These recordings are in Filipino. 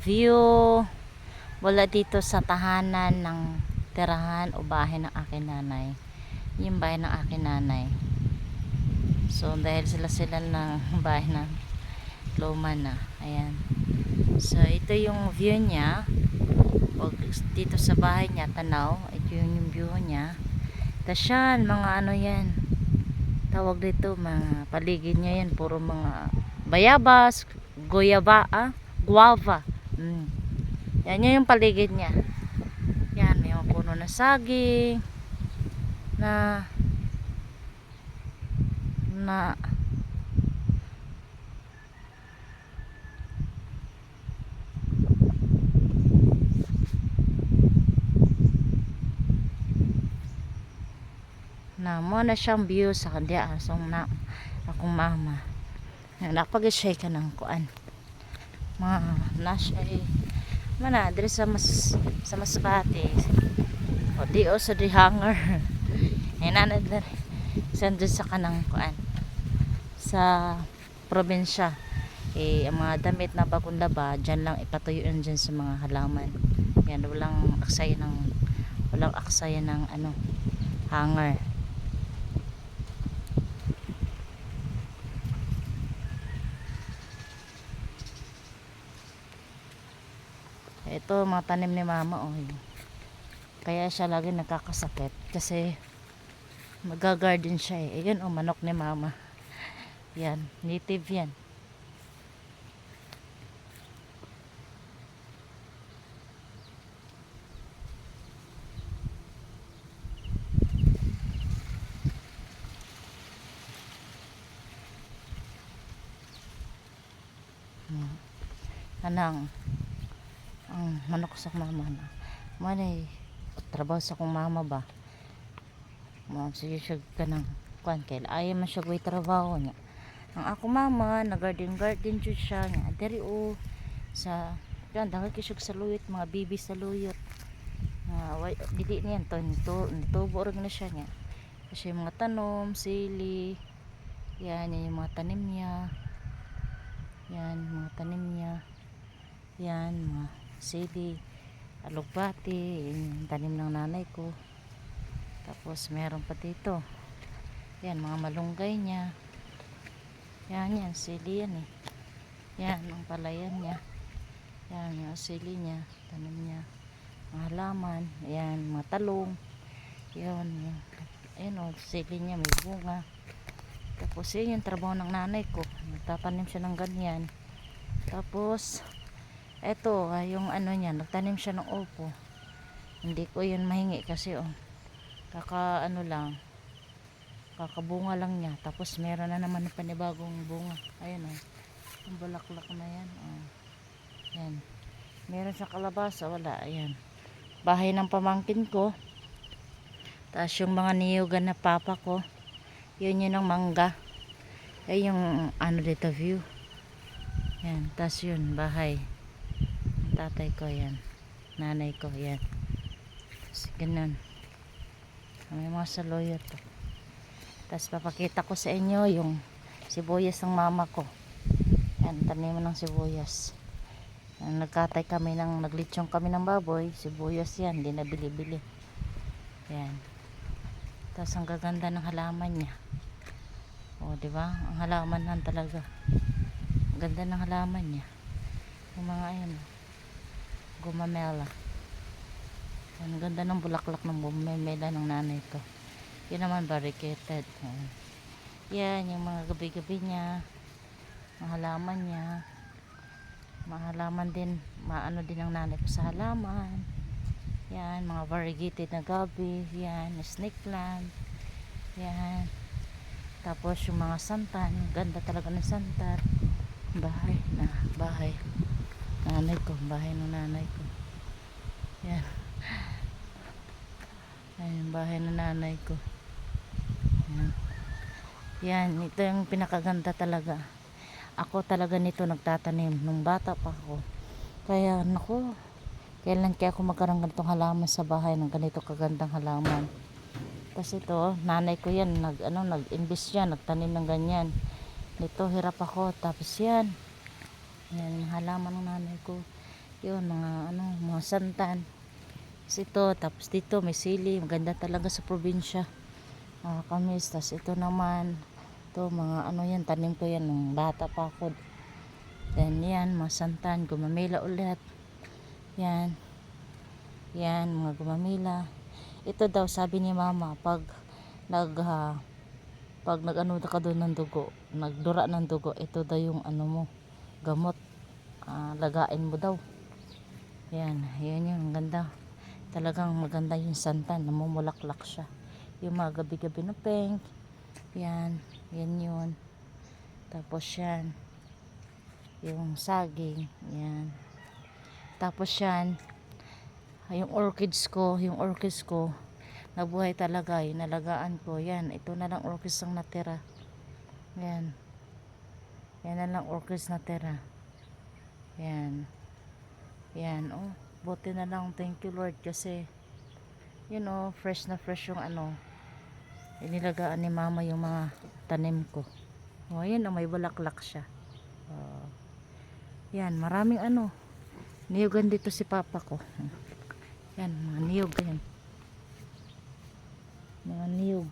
View wala dito sa tahanan ng tirahan o bahay ng aking nanay. Yung bahay ng aking nanay. So dahil sila sila ng bahay na luma na. Ayan. So ito yung view niya. Pag dito sa bahay niya, tanaw. Ito yun yung view niya. Tapos yan, mga ano yan. Tawag dito, mga paligid niya yan. Puro mga bayabas, goyaba, ah, guava. Mm. Yan yun yung paligid niya. Yan, may mga puno na saging. Na na na mo na siyang view sa kanya asong na akong mama napag siya ka ng kuan mga na siya eh mana diri sa mas sa masbate o di o sa di hanger. Eh na sando sa kanang kuan? Sa probinsya. Eh ang mga damit na bagong laba dyan lang ipatuyo yun dyan sa mga halaman. Yan walang aksaya ng walang aksaya ng ano hanger ito mga tanim ni mama oh kaya siya lagi nagkakasakit kasi magagarden siya eh. Ayun oh manok ni mama. Yan native yan. Hmm. anang ang manok sa mama na. Manay trabaho sa kong mama ba? Mo sige siya ka ng kuan kay ayaw man siya trabaho niya. Ang ako mama na garden garden jud siya nga diri o sa yan dahil kisig sa luyot mga bibi sa luyot. Uh, dili niyan to nito nitubo rin na siya niya. Kasi mga tanom sili yan yung mga tanim niya. Yan mga tanim niya. Yan mga sili alugbati yung tanim ng nanay ko. Tapos meron pa dito. Yan mga malunggay niya. Yan yan sili yan eh. Yan ang palayan niya. Yan yung sili niya tanim niya. Mga halaman yan mga talong. Yan yan ayun o sili niya may bunga. Tapos yun yung trabaho ng nanay ko. Nagtatanim siya ng ganyan. Tapos eto ah, yung ano niya nagtanim siya ng opo hindi ko yun mahingi kasi oh kaka ano lang kakabunga lang niya. Tapos meron na naman ng panibagong bunga. Ayun oh yung bulaklak na yan oh. Yan. Meron siya kalabasa wala ayan. Bahay ng pamangkin ko. Tapos yung mga niyugan na papa ko yun yun ang mangga. Ay yung ano dito view. Yan tapos yun bahay tatay ko yan. Nanay ko yan. Tapos ganun. May mga saloyo to. Tapos papakita ko sa inyo yung sibuyas ng mama ko. Yan taniman ng sibuyas. Yan, nagkatay kami ng naglitsong kami ng baboy sibuyas yan di na bili-bili. Yan. Tapos ang gaganda ng halaman niya. O di ba? Ang halaman lang talaga. Ang ganda ng halaman niya. Yung mga ayan oh gumamela ang ganda ng bulaklak ng bumemela ng nanay ko yun naman barricaded. Yan yung mga gabi-gabi niya. Mga halaman niya. Mga halaman din maano din ng nanay ko sa halaman. Yan mga variegated na gabi. Yan snake plant. Yan. Tapos yung mga santan ganda talaga ng santan. Bahay na bahay nanay ko bahay ng nanay ko. Yan. Ayun bahay ng nanay ko. Yan. Yan ito yung pinakaganda talaga. Ako talaga nito nagtatanim nung bata pa ako. Kaya nako kailan kaya ako magkaroon ganitong halaman sa bahay ng ganito kagandang halaman? Tapos ito nanay ko yan nag ano nag invest yan nagtanim ng ganyan. Nito hirap ako. Tapos yan yan, yung halaman ng nanay ko. Yun, mga ano, mga santan. Tapos ito, tapos dito may sili. Maganda talaga sa probinsya. Mga kamis. Tapos ito naman, ito mga ano yan, tanim ko yan nung bata pa ako. Then yan, mga santan, gumamila ulit. Yan. Yan, mga gumamila. Ito daw, sabi ni mama, pag nag, ah, pag nag-ano ka doon ng dugo, nagdura ng dugo, ito daw yung ano mo, gamot. Ah, lagain mo daw. Yan, yung ang ganda. Talagang maganda yung santan, namumulaklak siya. Yung mga gabi-gabi na pink. Yan, yan yun. Tapos yan, yung saging, yan. Tapos yan, yung orchids ko, yung orchids ko, nabuhay talaga, yung nalagaan ko, yan, ito na lang orchids ang natira. Yan. Yan na lang orchids natira. Yan. Yan, oh. Buti na lang, thank you Lord, kasi, you know, fresh na fresh yung ano, inilagaan ni mama yung mga tanim ko. Oh, yan, oh, may bulaklak siya. Oh. Yan, maraming ano, niyugan dito si papa ko. Yan, mga niyog yan. Mga niyog.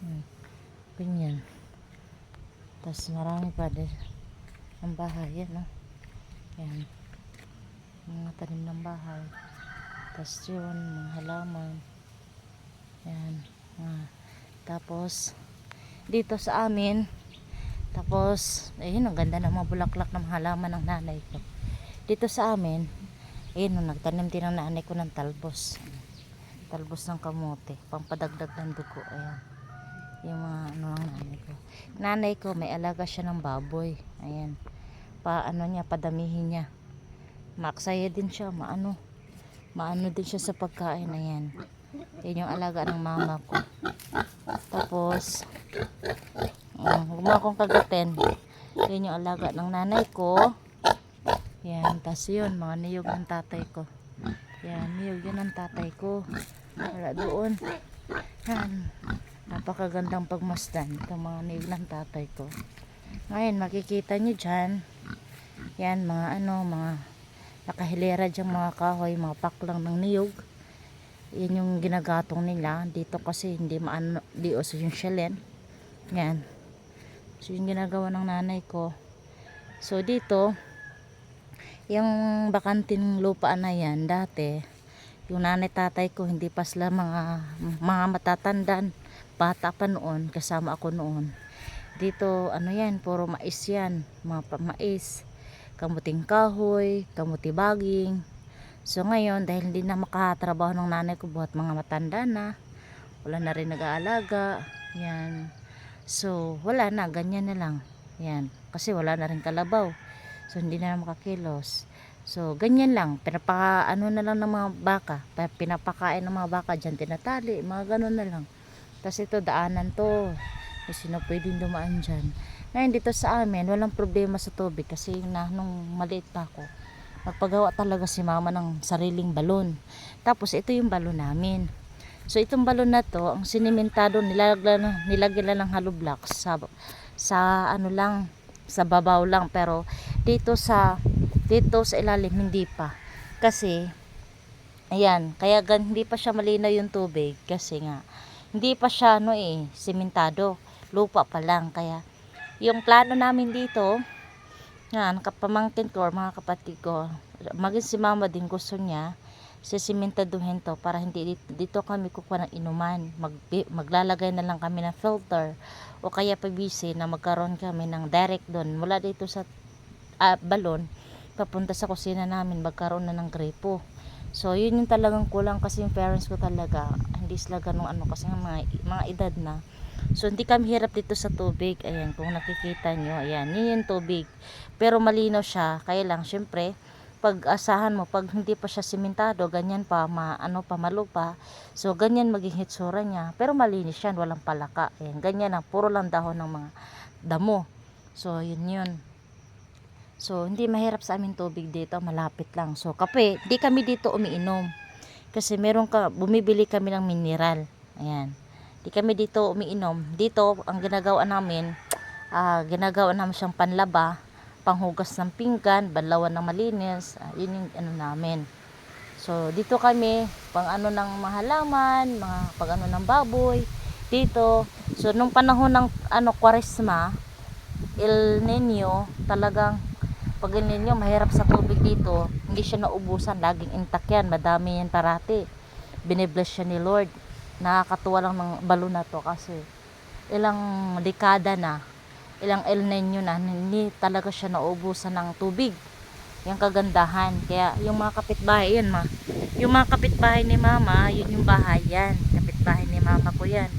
Hmm. Ganyan. Tapos marami pa din ang bahay. Yan, no? Yan. Mga tanim ng bahay. Tapos yun, mga halaman. Yan. Ah. Tapos, dito sa amin, tapos, ayun, ang ganda ng mga bulaklak ng mga halaman ng nanay ko. Dito sa amin, ayun, nagtanim din ng nanay ko ng talbos. Talbos ng kamote, pampadagdag ng dugo. Ayan. Yung mga ano ng nanay ko. Nanay ko, may alaga siya ng baboy. Ayan. Pa, ano niya, padamihin niya. Maksaya din siya, maano. Maano din siya sa pagkain. Ayan. Yan yung alaga ng mama ko. Tapos, um, gumawa akong kagatin. Yan yung alaga ng nanay ko. Yan, tas yun, mga niyog ng tatay ko. Yan, niyog yun ng tatay ko. Wala doon. Yan, napakagandang pagmasdan. Itong mga niyog ng tatay ko. Ngayon, makikita nyo dyan. Yan, mga ano, mga nakahilera dyan mga kahoy, mga paklang ng niyog. Yan yung ginagatong nila. Dito kasi hindi maano, di oso yung shellen. Yan. So, yung ginagawa ng nanay ko. So, dito, yung bakanting lupa na yan, dati, yung nanay tatay ko, hindi pa sila mga, mga matatandan. Bata pa noon, kasama ako noon. Dito, ano yan, puro mais yan. Mga mais, kamuting kahoy, kamuti baging. So, ngayon, dahil hindi na makatrabaho ng nanay ko buhat mga matanda na, wala na rin nag-aalaga, yan. So, wala na, ganyan na lang. Yan. Kasi wala na rin kalabaw. So, hindi na makakilos. So, ganyan lang. Pinapaka, ano na lang ng mga baka. Pa- Pinapakain ng mga baka dyan, tinatali, mga ganun na lang. Tapos ito, daanan to. May sino pwedeng dumaan dyan. Ngayon, dito sa amin, walang problema sa tubig. Kasi na, nung maliit pa ako, magpagawa talaga si mama ng sariling balon. Tapos, ito yung balon namin. So itong balon na to, ang sinimentado nilagyan nilagyan ng hollow blocks sa sa ano lang sa babaw lang pero dito sa dito sa ilalim hindi pa. Kasi ayan, kaya gan, hindi pa siya malinaw yung tubig kasi nga hindi pa siya ano eh simentado, lupa pa lang kaya yung plano namin dito nga nakapamangkin ko or mga kapatid ko maging si mama din gusto niya sisimentaduhin to para hindi dito, dito kami kukuha ng inuman. Mag, maglalagay na lang kami ng filter o kaya PVC na magkaroon kami ng direct doon mula dito sa ah, balon papunta sa kusina namin magkaroon na ng gripo. So yun yung talagang kulang kasi yung parents ko talaga hindi sila ganun ano kasi mga, mga edad na. So hindi kami hirap dito sa tubig. Ayan kung nakikita nyo. Ayan yun yung tubig. Pero malinaw siya. Kaya lang syempre pag asahan mo pag hindi pa siya simentado ganyan pa ma, ano pa malupa so ganyan maging hitsura niya pero malinis yan walang palaka ayan ganyan lang puro lang dahon ng mga damo so yun yun so hindi mahirap sa amin tubig dito malapit lang. So kape di kami dito umiinom. Kasi meron ka bumibili kami ng mineral. Ayan. Di kami dito umiinom. Dito ang ginagawa namin ah, ginagawa namin siyang panlaba, panghugas ng pinggan, banlawan ng malinis, ah, yun yung ano namin. So, dito kami, pang ano ng mga halaman, mga pag ano ng baboy, dito. So, nung panahon ng ano, kwaresma, El Nino, talagang pag El Nino, mahirap sa tubig dito. Hindi siya naubusan, laging intact yan, madami yan parati. Binibless siya ni Lord. Nakakatuwa lang ng balon na to kasi ilang dekada na, ilang El Nino na, hindi talaga siya naubusan ng tubig yung kagandahan. Kaya yung mga kapitbahay, yan ma. Yung mga kapitbahay ni mama, yun yung bahay yan. Kapitbahay ni mama ko yan.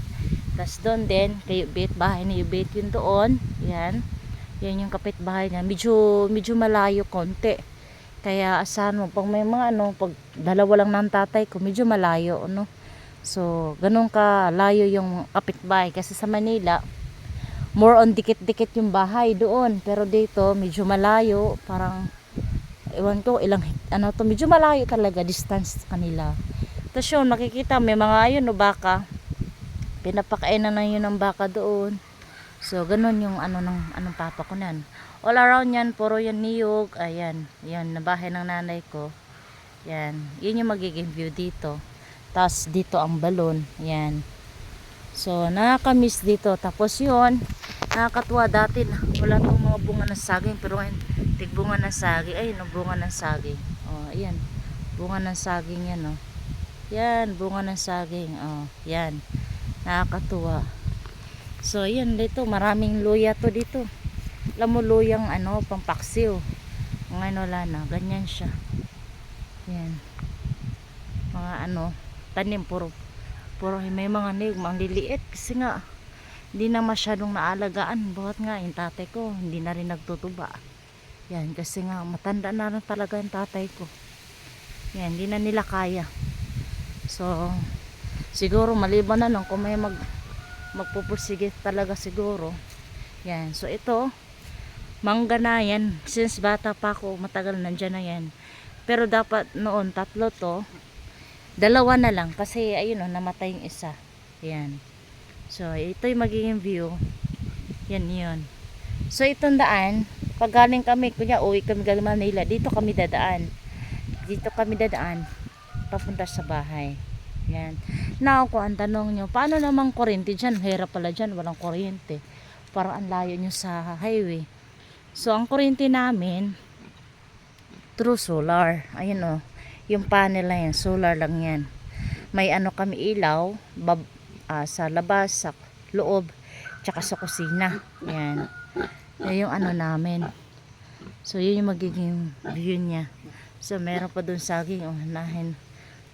Tapos doon din, kay Ubit, bahay ni Ubit yun doon. Yan. Yan yung kapitbahay niya. Medyo, medyo malayo konti. Kaya asahan mo, pag may mga ano, pag dalawa lang ng tatay ko, medyo malayo, ano. So, ganun ka layo yung kapitbahay. Kasi sa Manila, more on dikit-dikit yung bahay doon. Pero dito, medyo malayo. Parang ewan ko ilang ano to medyo malayo talaga distance kanila tapos yun makikita may mga ayun no baka pinapakainan na yun ng baka doon so ganun yung ano ng anong papa ko nan all around yan puro yan niyog ayan yan na bahay ng nanay ko. Yan yun yung magiging view dito. Tapos dito ang balon yan. So nakakamiss dito. Tapos yun nakakatuwa dati wala tong mga bunga ng saging pero ngayon tigbunga ng saging. Ay no bunga ng saging. Oh ayan bunga ng saging yan oh. Yan bunga ng saging oh yan. Nakakatuwa so yan dito maraming luya to dito. Alam luyang ano pampaksiw. Ngayon wala na ganyan siya. Yan. Mga ano tanim puro puro may mga nig mangliliit kasi nga hindi na masyadong naalagaan. Buhat nga yung tatay ko hindi na rin nagtutuba. Yan, kasi nga matanda na rin talaga yung tatay ko. Yan, hindi na nila kaya. So, siguro maliban na lang kung may mag magpupursige talaga siguro. Yan, so ito, mangga na yan. Since bata pa ako, matagal nandyan na yan. Pero dapat noon, tatlo to. Dalawa na lang kasi ayun o, namatay yung isa. Yan. So, ito yung magiging view. Yan yun. So, itong daan, pag galing kami, kunya uwi kami galing Manila, dito kami dadaan. Dito kami dadaan, papunta sa bahay. Yan. Now, kung ang tanong nyo, paano naman kuryente dyan? Hirap pala dyan, walang kuryente. Parang ang layo nyo sa highway. So, ang kuryente namin, through solar. Ayun o, yung panel na yan, solar lang yan. May ano kami ilaw, bab, ah, sa labas, sa loob, tsaka sa kusina. Yan. Yan yung ano namin. So, yun yung magiging view niya. So, meron pa dun saging. Oh, nahin.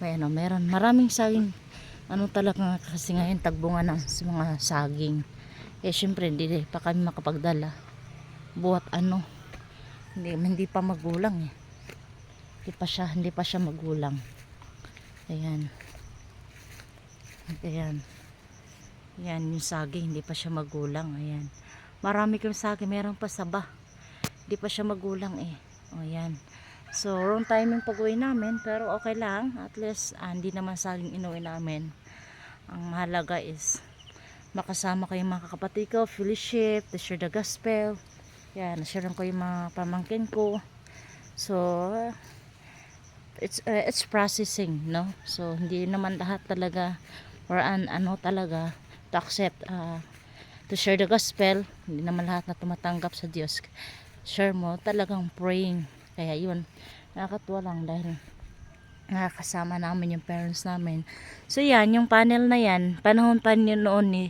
May ano, meron. Maraming saging. Ano talaga kasi ngayon tagbunga ng mga saging. Eh, syempre, hindi pa kami makapagdala. Buhat ano. Hindi, hindi pa magulang eh. Hindi pa siya, hindi pa siya magulang. Ayan. Ayan. Ayan yung saging, hindi pa siya magulang. Ayan. Marami kami saging, meron pa saba. Hindi pa siya magulang eh. O yan. So, wrong timing pag uwi namin, pero okay lang. At least, ah, hindi naman saging inuwi namin. Ang mahalaga is, makasama ko yung mga kapatid ko, fellowship, to share the gospel. Yan, share ko yung mga pamangkin ko. So, it's uh, it's processing, no? So, hindi naman lahat talaga or an, ano talaga to accept uh, to share the gospel. Hindi naman lahat na tumatanggap sa Diyos. Share mo, talagang praying. Kaya yun, nakakatuwa lang dahil nakakasama namin yung parents namin. So yan, yung panel na yan, panahon pa yun noon ni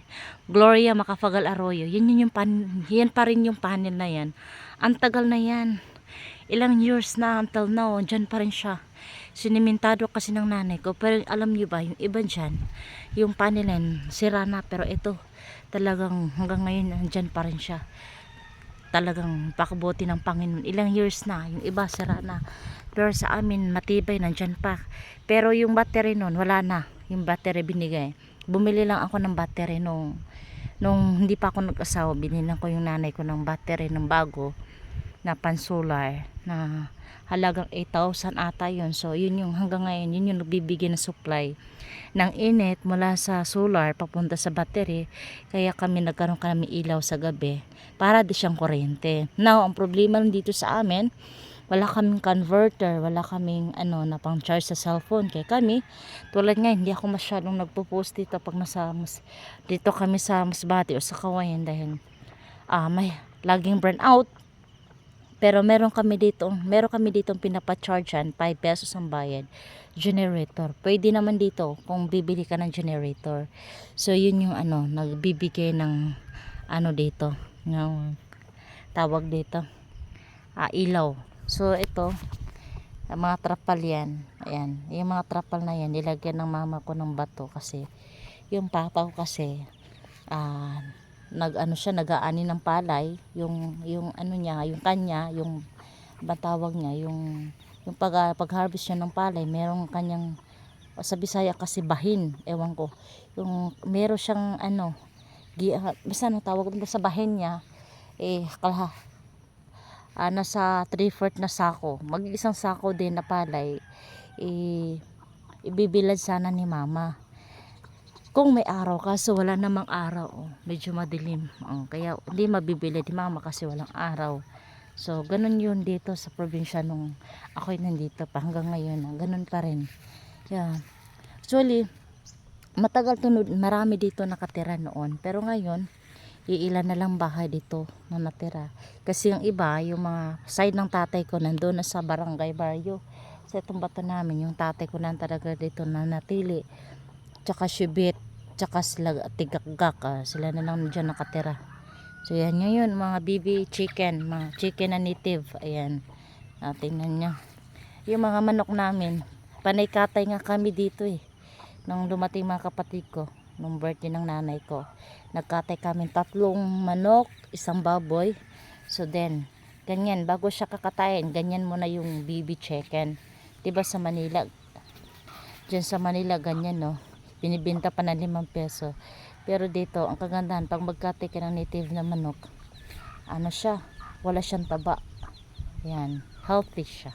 Gloria Macafagal Arroyo. Yan, yun yung pan, yan pa rin yung panel na yan. Ang tagal na yan. Ilang years na until now, dyan pa rin siya. Sinimentado kasi ng nanay ko. Pero alam niyo ba, yung iba dyan, yung panel yan, sira na. Pero ito, talagang hanggang ngayon, nandyan pa rin siya talagang pakabuti ng Panginoon. Ilang years na, yung iba sira na. Pero sa amin, matibay, nandyan pa. Pero yung battery nun, wala na. Yung battery binigay. Bumili lang ako ng battery nung, nung hindi pa ako nag-asawa. Binilang ko yung nanay ko ng battery ng bago. Na pansolar na halagang 8,000 ata yun. So, yun yung hanggang ngayon, yun yung nagbibigay na supply ng init mula sa solar papunta sa battery. Kaya kami nagkaroon kami ilaw sa gabi para di siyang kuryente. Now, ang problema dito sa amin, wala kaming converter, wala kaming ano na pang charge sa cellphone. Kaya kami, tulad nga, hindi ako masyadong nagpo-post dito pag nasa mas, dito kami sa Masbate o sa Kawayan dahil ah may laging burn out. Pero meron kami dito, meron kami dito pinapa-chargean, 5 pesos ang bayad. Generator. Pwede naman dito kung bibili ka ng generator. So yun yung ano, nagbibigay ng ano dito, ng tawag dito, ah, ilaw. So ito, ang mga trapal yan. Ayan, yung mga trapal na yan, nilagyan ng mama ko ng bato kasi yung papa ko kasi ah nag ano siya nag-aani ng palay. Yung yung ano niya yung kanya yung batawag niya yung yung pag pag harvest niya ng palay merong kanyang sa Bisaya kasi bahin ewan ko. Yung meron siyang ano gi, ah, basta ano tawag doon sa bahin niya eh kala ah, nasa 3/4 na sako. Mag-isang sako din na palay eh ibibilad sana ni mama kung may araw kaso wala namang araw oh, medyo madilim oh, kaya hindi mabibili ni mama kasi walang araw. So ganun yun dito sa probinsya nung ako'y nandito pa hanggang ngayon ah, ganun pa rin. Yeah. actually matagal tunod marami dito nakatira noon pero ngayon iilan na lang bahay dito na natira. Kasi yung iba yung mga side ng tatay ko nandoon na sa barangay barrio. Sa itong bato namin yung tatay ko na talaga dito na natili tsaka shibit tsaka sila tigakgak ah, sila na lang dyan nakatira. So yan ngayon mga bibi chicken mga chicken na native. Ayan ah, tingnan nyo. Yung mga manok namin panay katay nga kami dito eh nung dumating mga kapatid ko nung birthday ng nanay ko. Nagkatay kami tatlong manok isang baboy. So then ganyan bago siya kakatayin ganyan mo na yung bibi chicken. Diba sa Manila? Dyan sa Manila ganyan no binibenta pa ng 5 peso. Pero dito ang kagandahan pag magkatay ka ng native na manok ano siya? Wala siyang taba. Yan. Healthy siya.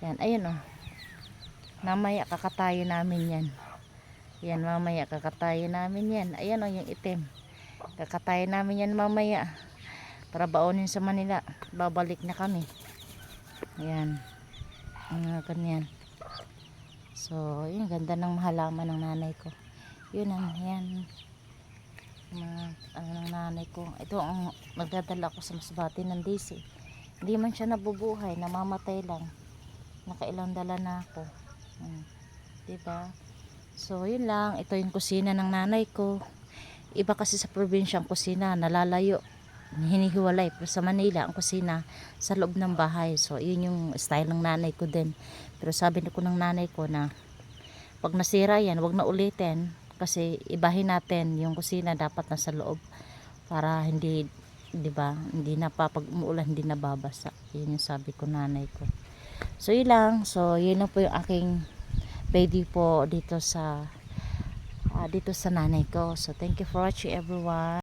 Yan. Ayun oh. Mamaya kakatayo namin yan. Yan mamaya kakatayo namin yan. Ayan oh yung itim. Kakatayo namin yan mamaya. Para baonin sa Manila. Babalik na kami. Ayan. Mga ganyan So, yun, ganda ng halaman ng nanay ko. Yun ang, yan. Mga, ano ng nanay ko. Ito ang nagdadala ko sa masbate ng DC. Hindi man siya nabubuhay, namamatay lang. Nakailang dala na ako. Hmm. Diba? So, yun lang. Ito yung kusina ng nanay ko. Iba kasi sa probinsya ang kusina, nalalayo. Hinihiwalay. Pero sa Manila, ang kusina sa loob ng bahay. So, yun yung style ng nanay ko din. Pero sabi ko ng nanay ko na pag nasira yan, wag na ulitin kasi ibahin natin yung kusina dapat nasa loob para hindi 'di ba? Hindi na pa pag umuulan hindi nababasa. Yun yung sabi ko nanay ko. So yun lang. So yun lang po yung aking baby po dito sa ah, dito sa nanay ko. So thank you for watching everyone.